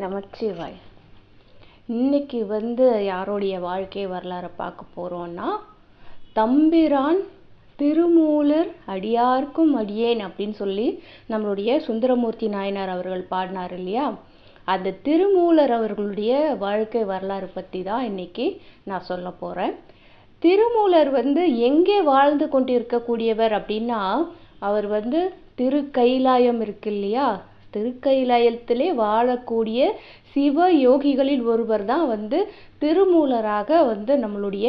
நமச்சிவாய். இன்னைக்கு வந்து யாருடைய வாழ்க்கை வரலாறை பார்க்க போகிறோன்னா தம்பிரான் திருமூலர் அடியார்க்கும் அடியேன் அப்படின்னு சொல்லி நம்மளுடைய சுந்தரமூர்த்தி நாயனார் அவர்கள் பாடினார் இல்லையா? அந்த திருமூலர் அவர்களுடைய வாழ்க்கை வரலாறு பற்றி தான் இன்னைக்கு நான் சொல்ல போகிறேன் திருமூலர் வந்து எங்கே வாழ்ந்து கொண்டிருக்கக்கூடியவர் அப்படின்னா அவர் வந்து திரு கைலாயம் இருக்கு இல்லையா? திருக்கைலாயத்திலே வாழக்கூடிய சிவ யோகிகளில் ஒருவர் தான் வந்து திருமூலராக வந்து நம்மளுடைய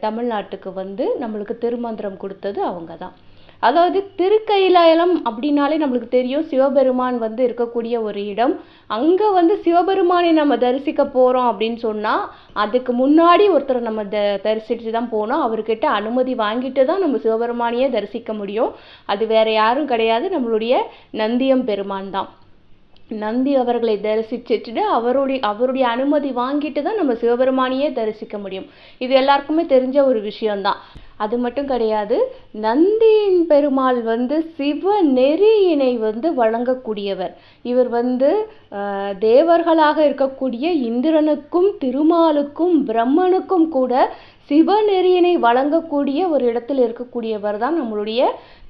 தமிழ்நாட்டுக்கு வந்து நம்மளுக்கு திருமந்திரம் கொடுத்தது அவங்க தான் அதாவது திருக்கைலாயம் அப்படின்னாலே நம்மளுக்கு தெரியும் சிவபெருமான் வந்து இருக்கக்கூடிய ஒரு இடம். அங்கே வந்து சிவபெருமானை நம்ம தரிசிக்க போகிறோம் அப்படின்னு சொன்னால் அதுக்கு முன்னாடி ஒருத்தரை நம்ம த தரிசித்து தான் போகணும். அவர்கிட்ட அனுமதி வாங்கிட்டு தான் நம்ம சிவபெருமானையே தரிசிக்க முடியும். அது வேற யாரும் கிடையாது. நம்மளுடைய நந்தியம் பெருமான் தான். நந்தி அவர்களை தரிசிச்சுட்டு அவருடைய அவருடைய அனுமதி வாங்கிட்டு தான் நம்ம சிவபெருமானையே தரிசிக்க முடியும். இது எல்லாருக்குமே தெரிஞ்ச ஒரு விஷயம்தான். அது மட்டும் கிடையாது நந்தியின் பெருமாள் வந்து சிவ நெறியினை வந்து வழங்கக்கூடியவர். இவர் வந்து ஆஹ், தேவர்களாக இருக்கக்கூடிய இந்திரனுக்கும் திருமாலுக்கும் பிரம்மனுக்கும் கூட சிவநெறியினை வழங்கக்கூடிய ஒரு இடத்தில் இருக்கக்கூடியவர் தான் நம்மளுடைய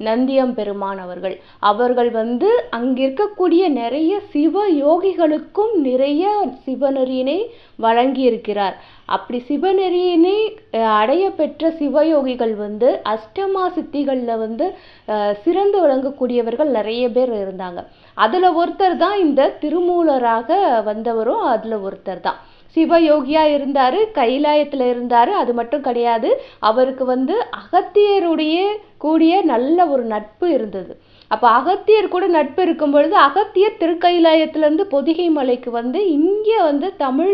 நந்தியம் பெருமான் அவர்கள். அவர்கள் வந்து அங்கிருக்கக்கூடிய நிறைய சிவ யோகிகளுக்கும் நிறைய சிவநெறியினை வழங்கி இருக்கிறார் அப்படி சிவநெறியினை அடைய பெற்ற சிவயோகிகள் வந்து அஷ்டமா சித்திகளில் வந்து சிறந்து விளங்கக்கூடியவர்கள் நிறைய பேர் இருந்தாங்க. அதில் ஒருத்தர் தான் இந்த திருமூலராக வந்தவரும் அதில் ஒருத்தர் தான். சிவயோகியா இருந்தார் கைலாயத்தில் இருந்தார். அது மட்டும் கிடையாது அவருக்கு வந்து அகத்தியருடைய கூடிய நல்ல ஒரு நட்பு இருந்தது. அப்போ அகத்தியர் கூட நட்பு இருக்கும் பொழுது அகத்தியர் திருக்கைலாயத்திலேருந்து பொதிகை மலைக்கு வந்து இங்கே வந்து தமிழ்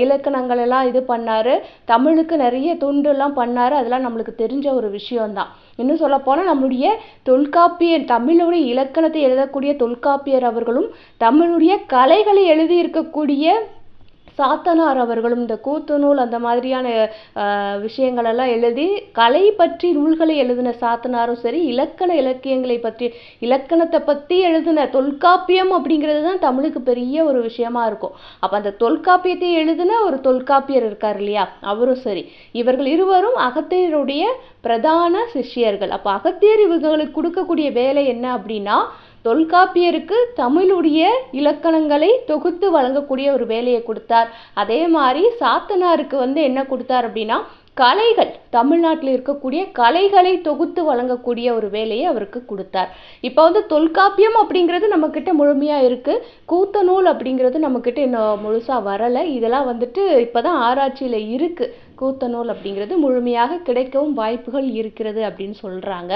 இலக்கணங்கள் எல்லாம் இது பண்ணார். தமிழுக்கு நிறைய தொண்டு பண்ணார். அதெல்லாம் நம்மளுக்கு தெரிஞ்ச ஒரு விஷயம்தான். இன்னும் சொல்லப்போனால் நம்முடைய நம்மளுடைய தொல்காப்பியர் தமிழுடைய இலக்கணத்தை எழுதக்கூடிய தொல்காப்பியர் அவர்களும் தமிழுடைய கலைகளை எழுதி இருக்கக்கூடிய சாத்தனார் அவர்களும் இந்த கூத்து நூல் அந்த மாதிரியான விஷயங்களெல்லாம் விஷயங்கள் எல்லாம் எழுதி கலை பற்றி நூல்களை எழுதின சாத்தனாரும் சரி இலக்கண இலக்கியங்களை பற்றி இலக்கணத்தை பற்றி எழுதின தொல்காப்பியம் அப்படிங்கிறது தான் தமிழுக்கு பெரிய ஒரு விஷயமா இருக்கும். அப்போ அந்த தொல்காப்பியத்தை எழுதின ஒரு தொல்காப்பியர் இருக்கார் இல்லையா? அவரும் சரி. இவர்கள் இருவரும் அகத்தியருடைய பிரதான சிஷ்யர்கள். அப்போ அகத்தியர் இவர்களுக்கு கொடுக்கக்கூடிய வேலை என்ன அப்படின்னா தொல்காப்பியருக்கு தமிழுடைய இலக்கணங்களை தொகுத்து வழங்கக்கூடிய ஒரு வேலையை கொடுத்தார். அதே மாதிரி சாத்தனாருக்கு வந்து என்ன கொடுத்தார் அப்படின்னா கலைகள். தமிழ்நாட்டில் இருக்கக்கூடிய கலைகளை தொகுத்து வழங்கக்கூடிய ஒரு வேலையை அவருக்கு கொடுத்தார். இப்போ வந்து தொல்காப்பியம் அப்படிங்கிறது நம்மக்கிட்ட முழுமையாக இருக்குது கூத்த நூல் அப்படிங்கிறது நம்மக்கிட்ட இன்னும் முழுசாக வரலை. இதெல்லாம் வந்துட்டு இப்போ தான் ஆராய்ச்சியில் கூத்த நூல் அப்படிங்கிறது முழுமையாக கிடைக்கவும் வாய்ப்புகள் இருக்கிறது அப்படின்னு சொல்கிறாங்க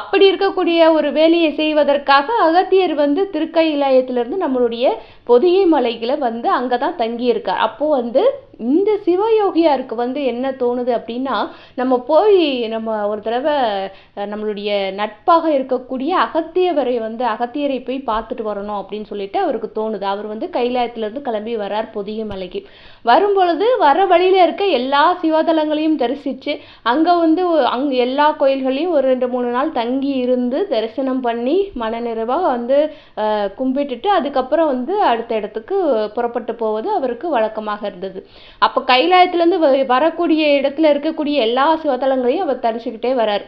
அப்படி இருக்கக்கூடிய ஒரு வேலையை செய்வதற்காக அகத்தியர் வந்து திருக்கைலாயத்திலிருந்து நம்மளுடைய பொதிகை மலைகளை வந்து அங்கே தான் தங்கியிருக்கார். அப்போது வந்து இந்த சிவயோகியாருக்கு வந்து என்ன தோணுது அப்படின்னா நம்ம போய் நம்ம ஒரு தடவை அஹ், நம்மளுடைய நட்பாக இருக்கக்கூடிய அகத்தியவரை வந்து அகத்தியரை போய் பார்த்துட்டு வரணும் அப்படின்னு சொல்லிட்டு அவருக்கு தோணுது. அவர் வந்து கைலாயத்திலிருந்து கிளம்பி வரார் பொதிகை மலைக்கு. வரும்பொழுது வர வழியில் இருக்க எல்லா சிவதலங்களையும் தரிசிச்சு அங்கே வந்து அங்கே எல்லா கோயில்களையும் ஒரு ரெண்டு மூணு நாள் தங்கி இருந்து தரிசனம் பண்ணி மனநிறைவாக வந்து கும்பிட்டுட்டு அதுக்கப்புறம் வந்து அடுத்த இடத்துக்கு புறப்பட்டு போவது அவருக்கு வழக்கமாக இருந்தது. அப்போ கைலாயத்துலேருந்து வ- வரக்கூடிய இடத்துல இருக்கக்கூடிய எல்லா சிவதலங்களையும் அவர் தரிசிக்கிட்டே வரார்.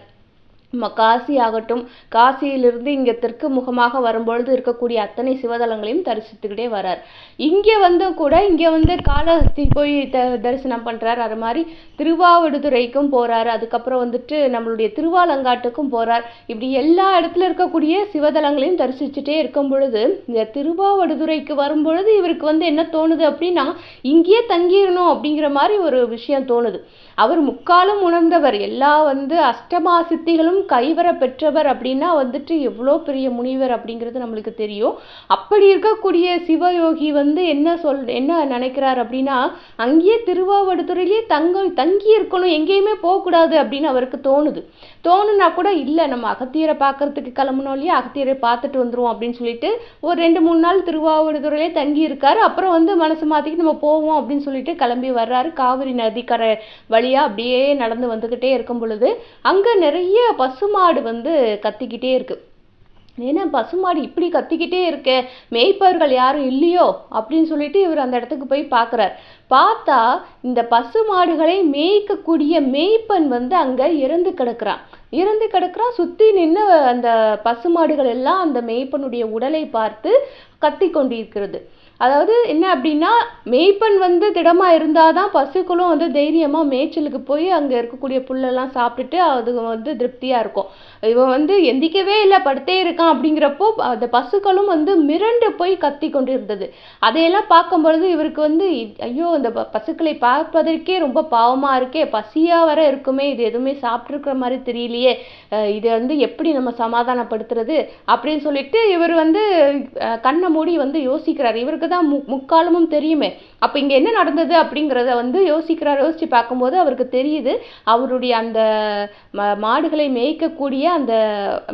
காசி ஆகட்டும் காசியிலிருந்து இங்கே தெற்கு முகமாக வரும்பொழுது இருக்கக்கூடிய அத்தனை சிவதலங்களையும் தரிசித்துக்கிட்டே வரார். இங்கே வந்து கூட இங்கே வந்து காளஹஸ்தி போய் த தரிசனம் பண்ணுறாரு அது மாதிரி திருவாவடுதுறைக்கும் போகிறாரு அதுக்கப்புறம் வந்துட்டு நம்மளுடைய திருவாலங்காட்டுக்கும் போகிறார் இப்படி எல்லா இடத்துல இருக்கக்கூடிய சிவதலங்களையும் தரிசிச்சுட்டே இருக்கும் பொழுது இந்த திருவாவடுதுறைக்கு வரும்பொழுது இவருக்கு வந்து என்ன தோணுது அப்படின்னா இங்கேயே தங்கிடணும் அப்படிங்கிற மாதிரி ஒரு விஷயம் தோணுது. அவர் முக்காலும் உணர்ந்தவர். எல்லா வந்து அஷ்டமா சித்திகளும் கைவர பெற்றவர் அப்படின்னா வந்துட்டு எவ்வளோ பெரிய முனிவர் அப்படிங்கிறது நம்மளுக்கு தெரியும். அப்படி இருக்கக்கூடிய சிவயோகி வந்து என்ன சொல் என்ன நினைக்கிறார் அப்படின்னா அங்கேயே திருவாவடுதுறையிலே தங்க தங்கி இருக்கணும் எங்கேயுமே போகக்கூடாது அப்படின்னு அவருக்கு தோணுது. தோணுனா கூட இல்லை நம்ம அகத்தியரை பார்க்கறதுக்கு கிளம்பணும் இல்லையா அகத்தியரை பார்த்துட்டு வந்துருவோம் அப்படின்னு சொல்லிட்டு ஒரு ரெண்டு மூணு நாள் திருவாவடுதுறையிலே தங்கி இருக்காரு. அப்புறம் வந்து மனசு மாத்திக்கிட்டு நம்ம போவோம் அப்படின்னு சொல்லிட்டு கிளம்பி வர்றாரு. காவிரி நதிக்கரை வழியா அப்படியே நடந்து வந்துகிட்டே இருக்கும் பொழுது அங்க நிறைய பசுமாடு வந்து கத்திக்கிட்டே இருக்கு. ஏன்னா பசுமாடு இப்படி கத்திக்கிட்டே இருக்கே மேய்ப்பவர்கள் யாரும் இல்லையோ அப்படின்னு சொல்லிட்டு இவர் அந்த இடத்துக்கு போய் பார்க்குறார். பார்த்தா இந்த பசுமாடுகளை மேய்க்கக்கூடிய மேய்ப்பன் வந்து அங்கே இறந்து கிடக்குறான். இறந்து கிடக்கிறான் சுற்றி நின்று அந்த பசுமாடுகள் எல்லாம் அந்த மேய்ப்பனுடைய உடலை பார்த்து கத்தி கொண்டிருக்கிறது. அதாவது என்ன அப்படின்னா மேய்ப்பன் வந்து திடமாக இருந்தால் தான் பசுக்களும் வந்து தைரியமாக மேய்ச்சலுக்கு போய் அங்கே இருக்கக்கூடிய புல்லெல்லாம் சாப்பிட்டுட்டு அது வந்து திருப்தியாக இருக்கும். இவன் வந்து எந்திக்கவே இல்லை படுத்தே இருக்கான் அப்படிங்கிறப்போ அந்த பசுக்களும் வந்து மிரண்டு போய் கத்தி கொண்டு இருந்தது அதையெல்லாம் பார்க்கும் பொழுது இவருக்கு வந்து ஐயோ இந்த ப- பசுக்களை பார்ப்பதற்கே ரொம்ப பாவமாக இருக்கே பசியாக வர இருக்குமே இது எதுவுமே சாப்பிட்ருக்கிற மாதிரி தெரியலையே இதை வந்து எப்படி நம்ம சமாதானப்படுத்துறது அப்படின்னு சொல்லிட்டு இவர் வந்து கண்ணை மூடி வந்து யோசிக்கிறார். இவருக்கு தான் மு முக்காலமும் தெரியுமே. அப்போ இங்கே என்ன நடந்தது அப்படிங்கிறத வந்து யோசிக்கிறார் யோசித்து பார்க்கும்போது அவருக்கு தெரியுது. அவருடைய அந்த ம மாடுகளை மேய்க்கக்கூடிய அந்த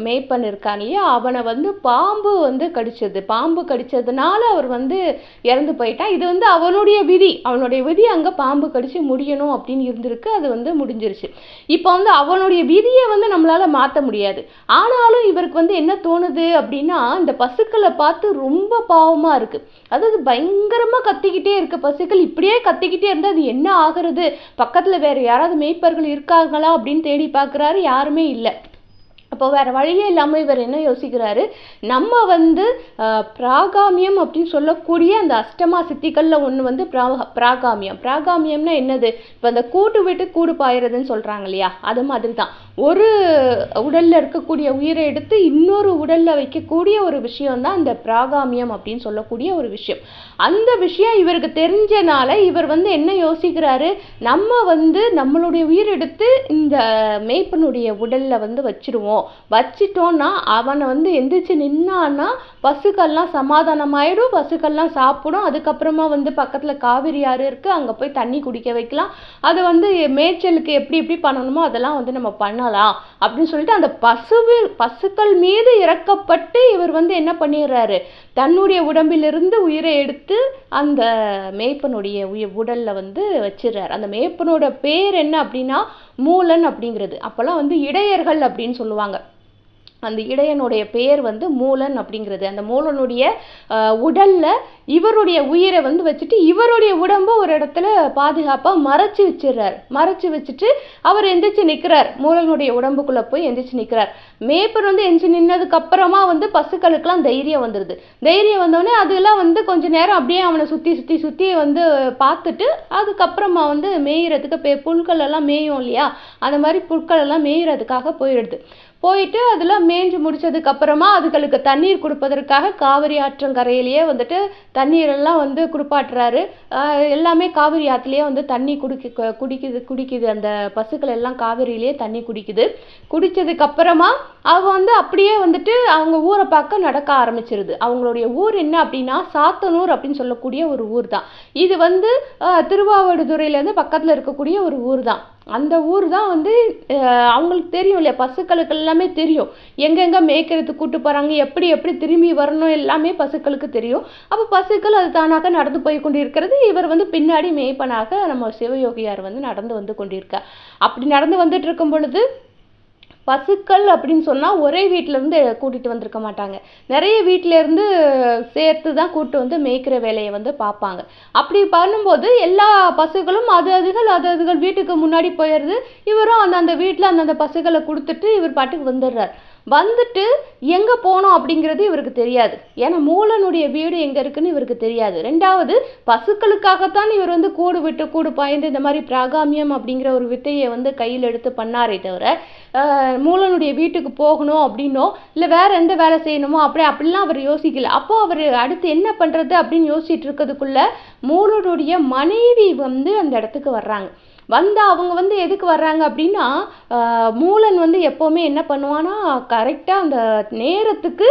மேய்ப்பன் இருக்கான் இல்லையா? அவனை வந்து பாம்பு வந்து கடிச்சது. பாம்பு கடிச்சதுனால அவர் வந்து இறந்து போயிட்டான். இது வந்து அவனுடைய விதி. அவனுடைய விதி அங்கே பாம்பு கடிச்சு முடியணும் அப்படின்னு இருந்திருக்கு. அது வந்து முடிஞ்சிருச்சு. இப்போ வந்து அவனுடைய விதியை வந்து நம்மளால் மாற்ற முடியாது. ஆனாலும் இவருக்கு வந்து என்ன தோணுது அப்படின்னா இந்த பசுக்களை பார்த்து ரொம்ப பாவமாக இருக்குது அது அதாவது பயங்கரமாக கத்திக்கிட்டே இருக்க பசுக்கள் இப்படியே கத்திக்கிட்டே இருந்தால் அது என்ன ஆகிறது? பக்கத்தில் வேறு யாராவது மேய்ப்பர்கள் இருக்காங்களா அப்படின்னு தேடி பார்க்குறாரு யாருமே இல்லை. அப்போ வேறு வழியே இல்லாமல் இவர் என்ன யோசிக்கிறாரு? நம்ம வந்து பிராகாமியம் அப்படின்னு சொல்லக்கூடிய அந்த அஷ்டமா சித்திகளில் ஒன்று வந்து பிரா- பிராகாமியம். பிராகாமியம்னா என்னது? இப்போ அந்த கூட்டு விட்டு கூடு பாயிறதுன்னு சொல்கிறாங்க இல்லையா? அது மாதிரி தான் ஒரு உடலில் இருக்கக்கூடிய உயிரை எடுத்து இன்னொரு உடலில் வைக்கக்கூடிய ஒரு விஷயம் தான் இந்த பிராகாமியம் அப்படின்னு சொல்லக்கூடிய ஒரு விஷயம். அந்த விஷயம் இவருக்கு தெரிஞ்சனால இவர் வந்து என்ன யோசிக்கிறாரு? நம்ம வந்து நம்மளுடைய உயிர் எடுத்து இந்த மேய்ப்பனுடைய உடலில் வந்து வச்சிருவோம். வச்சிட்டோன்னா அவனை வந்து எந்திரிச்சு நின்னான்னா பசுக்கள்லாம் சமாதானமாயிடும் பசுக்கள்லாம் சாப்பிடும். அதுக்கப்புறமா வந்து பக்கத்தில் காவிரி ஆறு இருக்குது அங்கே போய் தண்ணி குடிக்க வைக்கலாம். அதை வந்து மேய்ச்சலுக்கு எப்படி எப்படி பண்ணணுமோ அதெல்லாம் வந்து நம்ம பண்ணலாம் அப்படின்னு சொல்லிட்டு அந்த பசுவி பசுக்கள் மீது இறக்கப்பட்டு இவர் வந்து என்ன பண்ணிடுறாரு? தன்னுடைய உடம்பிலிருந்து உயிரை எடுத்து அந்த மேய்ப்பனுடைய உயிர் உடலில் வந்து வச்சிடுறாரு. அந்த மேய்ப்பனோட பேர் என்ன அப்படின்னா மூலன் அப்படிங்கிறது. அப்போல்லாம் வந்து இடையர்கள் அப்படின்னு சொல்லுவாங்க. அந்த இடையனுடைய பெயர் வந்து மூலன் அப்படிங்கிறது. அந்த மூலனுடைய உடலில் இவருடைய உயிரை வந்து வச்சுட்டு இவருடைய உடம்பை ஒரு இடத்துல பாதுகாப்பாக மறைச்சு வச்சிடுறாரு. மறைச்சி வச்சுட்டு அவர் எந்திரிச்சு நிற்கிறார் மூலனுடைய உடம்புக்குள்ளே போய் எந்திரிச்சு நிக்கிறார். மேய்ப்பர் வந்து எஞ்சி நின்னதுக்கு அப்புறமா வந்து பசுக்களுக்கெல்லாம் தைரியம் வந்துடுது தைரியம் வந்தோடனே அதெல்லாம் வந்து கொஞ்ச நேரம் அப்படியே அவனை சுற்றி சுற்றி சுற்றி வந்து பார்த்துட்டு அதுக்கப்புறமா வந்து மேய்கிறதுக்கு புல்கள் எல்லாம் மேயும் இல்லையா? அந்த மாதிரி புற்கள் எல்லாம் மேயிறதுக்காக போயிடுது. போயிட்டு அதெல்லாம் மேய்ஞ்சு முடிச்சதுக்கு அப்புறமா அதுகளுக்கு தண்ணீர் கொடுப்பதற்காக காவிரி ஆற்றங்கரையிலேயே வந்துட்டு தண்ணீரெல்லாம் வந்து குடிப்பாட்டுறாரு. எல்லாமே காவிரி ஆற்றுலேயே வந்து தண்ணி குடிக்க குடிக்குது குடிக்குது. அந்த பசுக்கள் எல்லாம் காவிரியிலேயே தண்ணி குடிக்குது. குடித்ததுக்கப்புறமா அவங்க வந்து அப்படியே வந்துட்டு அவங்க ஊரை பார்க்க நடக்க ஆரம்பிச்சிருது. அவங்களுடைய ஊர் என்ன அப்படின்னா சாத்தனூர் அப்படின்னு சொல்லக்கூடிய ஒரு ஊர் தான் இது வந்து திருவாவடுதுறையிலேருந்து பக்கத்தில் இருக்கக்கூடிய ஒரு ஊர் தான் அந்த ஊர் தான் வந்து அவங்களுக்கு தெரியும் இல்லையா? பசுக்களுக்கு எல்லாமே தெரியும். எங்கெங்கே மேய்க்கிறதுக்கு கூட்டு போகிறாங்க எப்படி எப்படி திரும்பி வரணும் எல்லாமே பசுக்களுக்கு தெரியும். அப்போ பசுக்கள் அது தானாக நடந்து போய் கொண்டிருக்கிறது. இவர் வந்து பின்னாடி மேய்ப்பனாக நம்ம சிவயோகியார் வந்து நடந்து வந்து கொண்டிருக்கார். அப்படி நடந்து வந்துட்டு இருக்கும் பொழுது பசுக்கள் அப்படின்னு சொன்னால் ஒரே வீட்டிலேருந்து இருந்து வந்திருக்க மாட்டாங்க. நிறைய வீட்டிலேருந்து இருந்து சேர்த்து தான் கூட்டு வந்து மேய்க்கிற வேலையை வந்து பார்ப்பாங்க. அப்படி பண்ணும்போது எல்லா பசுக்களும் அது அதுகள் அது அதுகள் வீட்டுக்கு முன்னாடி போயிடுது. இவரும் அந்த அந்த அந்தந்த பசுக்களை கொடுத்துட்டு இவர் பாட்டுக்கு வந்துடுறார். வந்துட்டு எங்கே போனோம் அப்படிங்கிறது இவருக்கு தெரியாது. ஏன்னா மூலனுடைய வீடு எங்கே இருக்குன்னு இவருக்கு தெரியாது. ரெண்டாவது பசுக்களுக்காகத்தான் இவர் வந்து கூடு விட்டு கூடு பாய்ந்து இந்த மாதிரி பிராகாமியம் அப்படிங்கிற ஒரு வித்தையை வந்து கையில் எடுத்து பண்ணாரே தவிர மூலனுடைய வீட்டுக்கு போகணும் அப்படின்னோ இல்லை வேற எந்த வேலை செய்யணுமோ அப்படி அப்படிலாம் அவர் யோசிக்கல. அப்போ அவர் அடுத்து என்ன பண்ணுறது அப்படின்னு யோசிச்சுட்டு இருக்கிறதுக்குள்ள மூலனுடைய மனைவி வந்து அந்த இடத்துக்கு வர்றாங்க. வந்து அவங்க வந்து எதுக்கு வர்றாங்க அப்படின்னா மூலன் வந்து எப்போவுமே என்ன பண்ணுவான்னா கரெக்டாக அந்த நேரத்துக்கு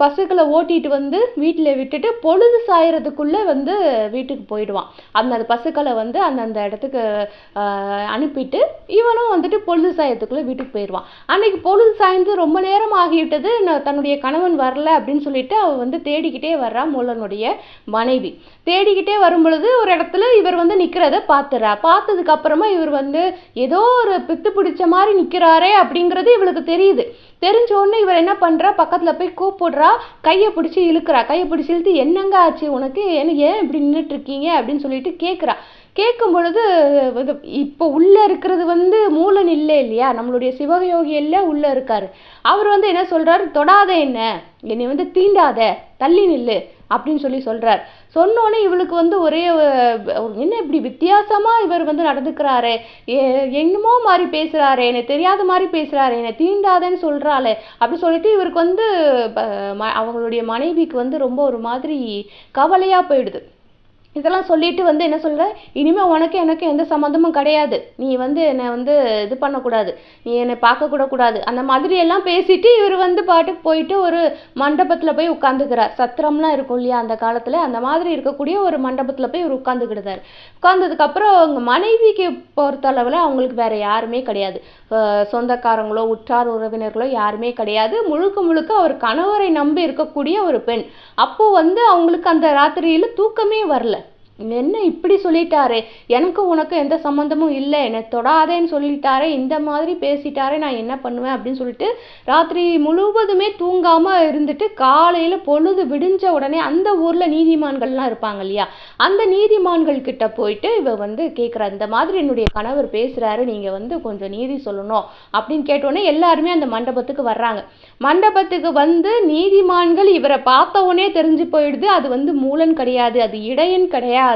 பசுக்களை ஓட்டிட்டு வந்து வீட்டில் விட்டுட்டு பொழுது சாயறதுக்குள்ளே வந்து வீட்டுக்கு போயிடுவான். அந்த பசுக்களை வந்து அந்தந்த இடத்துக்கு அனுப்பிட்டு இவனும் வந்துட்டு பொழுது சாயத்துக்குள்ளே வீட்டுக்கு போயிடுவான். அன்னைக்கு பொழுது சாய்ந்து ரொம்ப நேரம் ஆகிவிட்டது. நான் தன்னுடைய கணவன் வரல அப்படின்னு சொல்லிட்டு அவள் வந்து தேடிக்கிட்டே வர்றா மூலனுடைய மனைவி. தேடிக்கிட்டே வரும் பொழுது ஒரு இடத்துல இவர் வந்து நிற்கிறத பார்த்துறா. பார்த்ததுக்கு அப்புறமா இவர் வந்து ஏதோ ஒரு பித்து பிடிச்ச மாதிரி நிற்கிறாரே அப்படிங்கிறது இவளுக்கு தெரியுது. தெரிஞ்ச உடனே இவர் என்ன பண்ணுறா பக்கத்தில் போய் கூப்பிடுறா. கையை பிடிச்சி இழுக்கிறா. கையை பிடிச்சி இழுத்து என்னங்க ஆச்சு? உனக்கு என்ன ஏன் இப்படி நின்றுட்டு இருக்கீங்க? அப்படின்னு சொல்லிட்டு கேட்குறா கேட்கும் பொழுது இது இப்போ உள்ளே இருக்கிறது வந்து மூலன் இல்லை இல்லையா? நம்மளுடைய சிவகயோகி எல்லாம் உள்ளே இருக்கார். அவர் வந்து என்ன சொல்கிறார் தொடாத என்ன? என்னை வந்து தீண்டாத தள்ளி நில்லு அப்படின்னு சொல்லி சொல்கிறார் சொன்னோடனே இவளுக்கு வந்து ஒரே என்ன இப்படி வித்தியாசமாக இவர் வந்து நடந்துக்கிறாரே? என்னமோ மாதிரி பேசுகிறாரே என்னை தெரியாத மாதிரி பேசுகிறாரே என்னை தீண்டாதேன்னு சொல்கிறாளே அப்படி சொல்லிட்டு இவருக்கு வந்து ம- அவங்களுடைய மனைவிக்கு வந்து ரொம்ப ஒரு மாதிரி கவலையாக போயிடுது. இதெல்லாம் சொல்லிட்டு வந்து என்ன சொல்கிற இனிமேல் உனக்கு எனக்கு எந்த சம்மந்தமும் கிடையாது. நீ வந்து என்னை வந்து இது பண்ணக்கூடாது. நீ என்னை பார்க்கக்கூட கூடாது. அந்த மாதிரி எல்லாம் பேசிட்டு இவர் வந்து பாட்டுக்கு போயிட்டு ஒரு மண்டபத்தில் போய் உட்காந்துக்கிறார் சத்திரம்லாம் இருக்கும் இல்லையா அந்த காலத்தில்? அந்த மாதிரி இருக்கக்கூடிய ஒரு மண்டபத்தில் போய் இவர் உட்காந்துக்கிட்டார் உட்காந்ததுக்கப்புறம் அவங்க மனைவிக்கு பொறுத்தளவுல அவங்களுக்கு வேற யாருமே கிடையாது. சொந்தக்காரங்களோ உற்றார் உறவினர்களோ யாருமே கிடையாது. முழுக்க முழுக்க அவர் கணவரை நம்பி இருக்கக்கூடிய ஒரு பெண். அப்போது வந்து அவங்களுக்கு அந்த ராத்திரியில் தூக்கமே வரல. என்ன இப்படி சொல்லிட்டாரு? எனக்கும் உனக்கும் எந்த சம்மந்தமும் இல்லை. என்னை தொடாதேன்னு சொல்லிட்டாரே. இந்த மாதிரி பேசிட்டாரே. நான் என்ன பண்ணுவேன் அப்படின்னு சொல்லிட்டு ராத்திரி முழுவதுமே தூங்காமல் இருந்துட்டு காலையில் பொழுது விடிஞ்ச உடனே அந்த ஊரில் நீதிமான்கள்லாம் இருப்பாங்க இல்லையா? அந்த நீதிமான்கள் கிட்ட போயிட்டு இவ வந்து கேட்குற இந்த மாதிரி என்னுடைய கணவர் பேசுகிறாரு நீங்கள் வந்து கொஞ்சம் நீதி சொல்லணும். அப்படின்னு கேட்டோடனே எல்லாருமே அந்த மண்டபத்துக்கு வர்றாங்க. மண்டபத்துக்கு வந்து நீதிமான்கள் இவரை பார்த்த உடனே தெரிஞ்சு போயிடுது. அது வந்து மூலன் கிடையாது. அது இடையன் கிடையாது.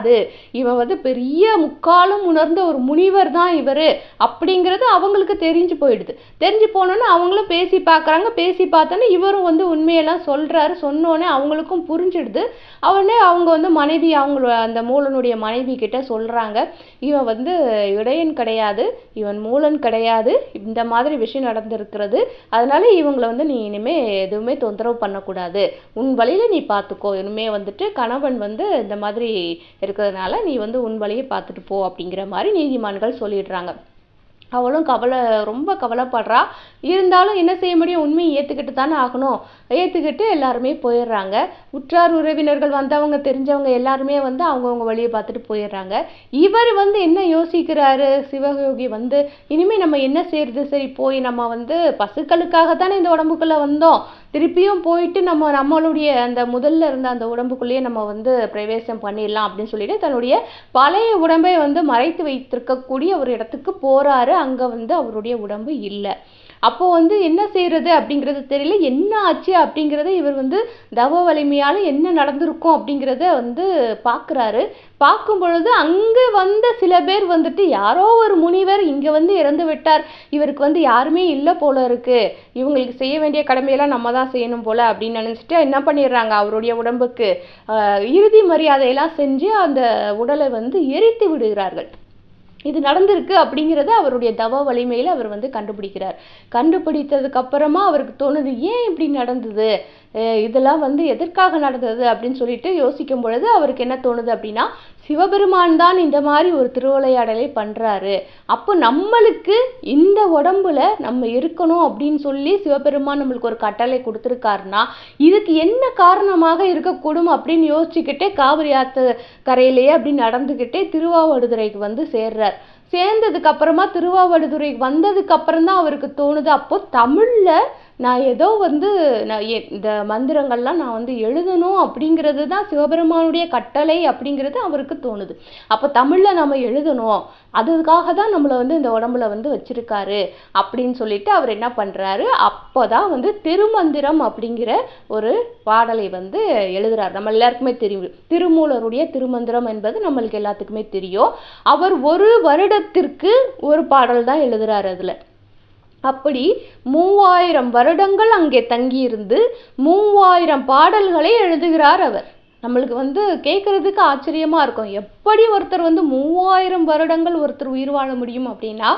இவன் வந்து பெரிய முக்காலும் உணர்ந்த ஒரு முனிவர் தான் இவர். அப்படிங்கிறது அவங்களுக்கு தெரிஞ்சு போயிடுது. தெரிஞ்சு போனோன்னே அவங்களும் பேசி பார்க்குறாங்க. பேசி பார்த்தோன்னே இவரும் வந்து உண்மையெல்லாம் சொல்கிறாரு சொன்னோன்னே அவங்களுக்கும் புரிஞ்சிடுது. அவனே அவங்க வந்து மனைவி அவங்களோட அந்த மூலனுடைய மனைவி கிட்ட சொல்கிறாங்க இவன் வந்து இடையன் கிடையாது. இவன் மூலன் கிடையாது. இந்த மாதிரி விஷயம் நடந்திருக்கிறது. அதனால இவங்களை வந்து நீ இனிமே எதுவுமே தொந்தரவு பண்ணக்கூடாது. உன் வழியில நீ பார்த்துக்கோ. இனிமே வந்துட்டு கணவன் வந்து இந்த மாதிரி இருக்கிறதுனால நீ வந்து உன் வழியை பார்த்துட்டு போ அப்படிங்கிற மாதிரி நீதிமான்கள் சொல்லிடுறாங்க. அவளும் கவலை ரொம்ப கவலைப்படுறா. இருந்தாலும் என்ன செய்ய முடியும்? உண்மையை ஏற்றுக்கிட்டு தானே ஆகணும். ஏற்றுக்கிட்டு எல்லாருமே போயிடுறாங்க. உற்றார் உறவினர்கள் வந்தவங்க தெரிஞ்சவங்க எல்லாருமே வந்து அவங்கவுங்க வழியை பார்த்துட்டு போயிடுறாங்க. இவர் வந்து என்ன யோசிக்கிறாரு? சிவயோகி வந்து இனிமேல் நம்ம என்ன செய்யறது? சரி போய் நம்ம வந்து பசுக்களுக்காக தானே இந்த உடம்புக்குள்ளே வந்தோம். திருப்பியும் போயிட்டு நம்ம நம்மளுடைய அந்த முதல்ல இருந்த அந்த உடம்புக்குள்ளேயே நம்ம வந்து பிரவேசம் பண்ணிடலாம் அப்படின்னு சொல்லிட்டு தன்னுடைய பழைய உடம்பை வந்து மறைத்து வைத்திருக்கக்கூடிய ஒரு இடத்துக்கு போகிறாரு அங்கே வந்து அவருடைய உடம்பு இல்லை. அப்போ வந்து என்ன செய்யறது அப்படிங்கிறது தெரியல. என்ன ஆச்சு அப்படிங்கிறத இவர் வந்து தவ வலிமையால் என்ன நடந்திருக்கும் அப்படிங்கிறத வந்து பார்க்குறாரு. பார்க்கும் பொழுது அங்கே வந்த சில பேர் வந்துட்டு யாரோ ஒரு முனிவர் இங்கே வந்து இறந்து விட்டார். இவருக்கு வந்து யாருமே இல்லை போல இருக்கு. இவங்களுக்கு செய்ய வேண்டிய கடமையெல்லாம் நம்ம தான் செய்யணும் போல அப்படின்னு நினச்சிட்டு என்ன பண்ணிடுறாங்க அவருடைய உடம்புக்கு. இறுதி மரியாதையெல்லாம் செஞ்சு அந்த உடலை வந்து எரித்து விடுகிறார்கள். இது நடந்திருக்கு அப்படிங்கிறத அவருடைய தவ வலிமையில் அவர் வந்து கண்டுபிடிக்கிறார். கண்டுபிடித்ததுக்கு அப்புறமா அவருக்கு தோணுது ஏன் இப்படி நடந்தது? இதெல்லாம் வந்து எதற்காக நடந்தது அப்படின்னு சொல்லிட்டு யோசிக்கும் பொழுது அவருக்கு என்ன தோணுது அப்படின்னா சிவபெருமான் தான் இந்த மாதிரி ஒரு திருவிளையாடலை பண்ணுறாரு அப்போ நம்மளுக்கு இந்த உடம்புல நம்ம இருக்கணும் அப்படின்னு சொல்லி சிவபெருமான் நம்மளுக்கு ஒரு கட்டளை கொடுத்துருக்காருன்னா இதுக்கு என்ன காரணமாக இருக்கக்கூடும் அப்படின்னு யோசிச்சுக்கிட்டே காவிரி ஆத்து கரையிலேயே அப்படி நடந்துக்கிட்டே திருவாவடுதுறைக்கு வந்து சேர்றார். சேர்ந்ததுக்கு அப்புறமா திருவாவடுதுறைக்கு வந்ததுக்கு அப்புறம் தான் அவருக்கு தோணுது. அப்போ தமிழ்ல நான் ஏதோ வந்து நான் எ- இந்த மந்திரங்கள்லாம் நான் வந்து எழுதணும் அப்படிங்கிறது தான் சிவபெருமானுடைய கட்டளை அப்படிங்கிறது அவருக்கு தோணுது. அப்போ தமிழில் நம்ம எழுதணும். அதுக்காக தான் நம்மளை வந்து இந்த உடம்புல வந்து வச்சுருக்காரு அப்படின்னு சொல்லிட்டு அவர் என்ன பண்றாரு? அப்போதான் வந்து திருமந்திரம் அப்படிங்கிற ஒரு பாடலை வந்து எழுதுறாரு. நம்ம எல்லாருக்குமே தெரியும். திருமூலருடைய திருமந்திரம் என்பது நம்மளுக்கு எல்லாத்துக்குமே தெரியும். அவர் ஒரு வருடத்திற்கு ஒரு பாடல் தான் எழுதுறாரு அதில். அப்படி மூவாயிரம் வருடங்கள் அங்கே தங்கியிருந்து மூவாயிரம் பாடல்களை எழுதுகிறார் அவர். நம்மளுக்கு வந்து கேட்கறதுக்கு ஆச்சரியமா இருக்கும். எப்படி ஒருத்தர் வந்து மூவாயிரம் வருடங்கள் ஒருத்தர் உயிர் வாழ முடியும் அப்படின்னா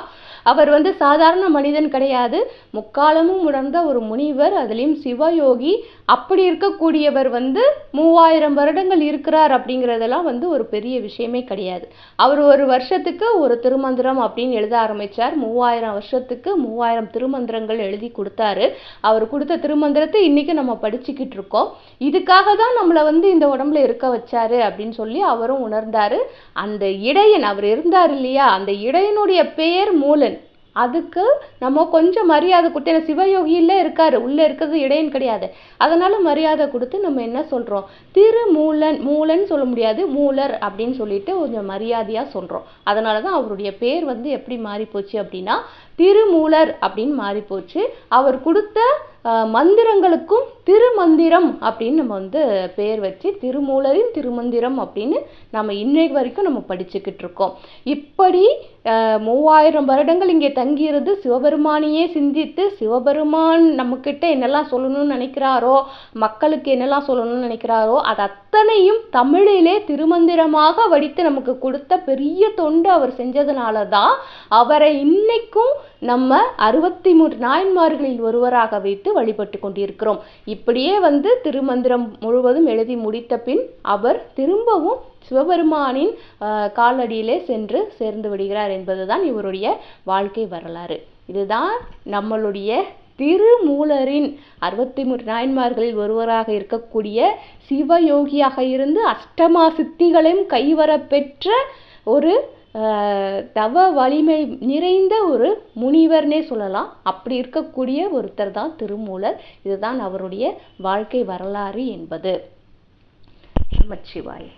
அவர் வந்து சாதாரண மனிதன் கிடையாது. முக்காலமும் உணர்ந்த ஒரு முனிவர் அதுலேயும் சிவயோகி அப்படி இருக்கக்கூடியவர் வந்து மூவாயிரம் வருடங்கள் இருக்கிறார் அப்படிங்கிறதெல்லாம் வந்து ஒரு பெரிய விஷயமே கிடையாது. அவர் ஒரு வருஷத்துக்கு ஒரு திருமந்திரம் அப்படின்னு எழுத ஆரம்பிச்சார். மூவாயிரம் வருஷத்துக்கு மூவாயிரம் திருமந்திரங்கள் எழுதி கொடுத்தாரு. அவர் கொடுத்த திருமந்திரத்தை இன்றைக்கி நம்ம படிச்சுக்கிட்டு இருக்கோம். இதுக்காக தான் நம்மளை வந்து இந்த உடம்புல இருக்க வச்சாரு அப்படின்னு சொல்லி அவரும் உணர்ந்தார். அந்த இடையன் அவர் இருந்தார் இல்லையா? அந்த இடையனுடைய பெயர் மூலன். அதுக்கு நம்ம கொஞ்சம் மரியாதை கொடுத்து ஏன்னா சிவயோகியில இருக்காரு உள்ள இருக்கிறது இடையன் கிடையாது. அதனால மரியாதை கொடுத்து நம்ம என்ன சொல்றோம்? திருமூலன் மூலன் சொல்ல முடியாது மூலர் அப்படின்னு சொல்லிட்டு கொஞ்சம் மரியாதையா சொல்றோம். அதனால தான் அவருடைய பேர் வந்து எப்படி மாறி போச்சு அப்படின்னா திருமூலர் அப்படின்னு மாறி போச்சு அவர் கொடுத்த மந்திரங்களுக்கும் திருமந்திரம் அப்படின்னு நம்ம வந்து பெயர் வச்சு திருமூலரின் திருமந்திரம் அப்படின்னு நம்ம இன்னைக்கு வரைக்கும் நம்ம படிச்சுக்கிட்டு இருக்கோம். இப்படி மூவாயிரம் வருடங்கள் இங்கே தங்கியிருந்து சிவபெருமானையே சிந்தித்து சிவபெருமான் நம்மக்கிட்ட என்னெல்லாம் சொல்லணும்னு நினைக்கிறாரோ மக்களுக்கு என்னெல்லாம் சொல்லணும்னு நினைக்கிறாரோ அது அத்தனையும் தமிழிலே திருமந்திரமாக வடித்து நமக்கு கொடுத்த பெரிய தொண்டு அவர் செஞ்சதுனால தான் அவரை இன்னைக்கும் நம்ம அறுபத்தி மூன்று நாயன்மார்களில் ஒருவராக வைத்து வழிபட்டு கொண்டிருக்கிறோம். இப்படியே வந்து திருமந்திரம் முழுவதும் எழுதி முடித்த பின் அவர் திரும்பவும் சிவபெருமானின் காலடியிலே சென்று சேர்ந்து விடுகிறார் என்பதுதான் இவருடைய வாழ்க்கை வரலாறு. இதுதான் நம்மளுடைய திருமூலரின் அறுபத்தி மூன்று நாயன்மார்களில் ஒருவராக இருக்கக்கூடிய சிவயோகியாக இருந்து அஷ்டமா சித்திகளையும் கைவரப்பெற்ற ஒரு தவ வலிமை நிறைந்த ஒரு முனிவர்னே சொல்லலாம். அப்படி இருக்கக்கூடிய ஒருத்தர் தான் திருமூலர். இதுதான் அவருடைய வாழ்க்கை வரலாறு என்பது. நமச்சிவாய்